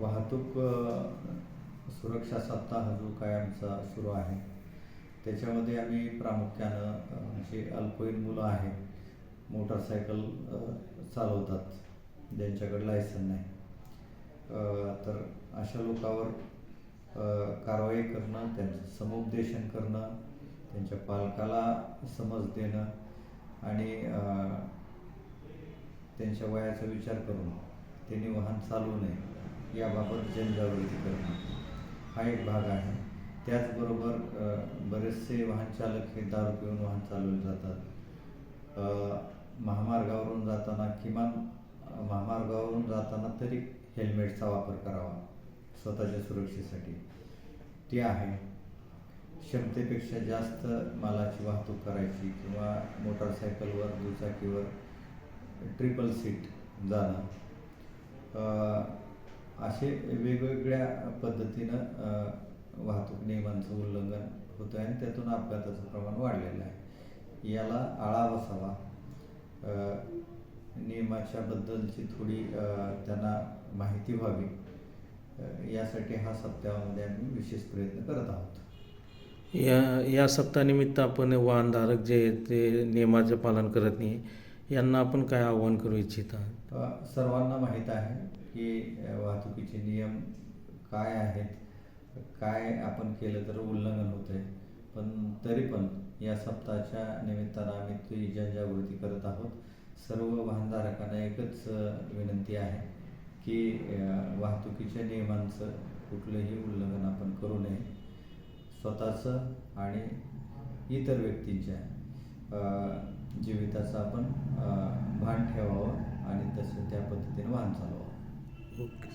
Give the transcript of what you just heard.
वाहतूक सुरक्षा सप्ताह जो काय आमचा सुरू आहे त्याच्यामध्ये आम्ही प्रामुख्यानं जे अल्पवयीन मुलं आहेत मोटरसायकल चालवतात ज्यांच्याकडे लायसन नाही. तर अशा लोकांवर कारवाई करणं त्यांचं समुपदेशन करणं त्यांच्या पालकाला समज देणं आणि त्यांच्या वयाचा विचार करून त्यांनी वाहन चालवू नये याबाबत जनजागृती करणं हा एक भाग आहे. त्याचबरोबर बरेचसे वाहन चालक हे दारू पिऊन वाहन चालवले जातात. महामार्गावरून जाताना किमान महामार्गावरून जाताना तरी हेल्मेटचा वापर करावा स्वतःच्या सुरक्षेसाठी. ते आहे. क्षमतेपेक्षा जास्त मालाची वाहतूक करायची किंवा मोटारसायकलवर दुचाकीवर ट्रिपल सीट जाणं. असे वेगवेगळ्या पद्धतीनं वाहतूक नियमांचं उल्लंघन होतं आहे आणि त्यातून अपघाताचं प्रमाण वाढलेलं आहे. याला आळा बसावा. नियमाच्याबद्दलची नियमाच्या बद्दलची थोडी त्यांना माहिती व्हावी. यासाठी हा सप्ताहामध्ये आम्ही विशेष प्रयत्न करत आहोत. या या सप्ताहानिमित्त आपण वाहनधारक जे आहेत ते नियमाचे पालन करत नाही. यांना आपण काय आव्हान करू इच्छित? आहात सर्वांना माहीत आहे की वाहतुकीचे नियम काय आहेत? काय आपण केलं तर उल्लंघन होते आहे पण तरी पण या सप्ताहाच्या निमित्तानं आम्ही ती जनजागृती करत आहोत. सर्व वाहनधारकांना एकच विनंती आहे की वाहतुकीच्या नियमांचं कुठलंही उल्लंघन आपण करू नये. स्वतःचं आणि इतर व्यक्तींच्या. जीविताचं आपण भान ठेवावं आणि तसं त्या पद्धतीने वाहन चालवावं. ओके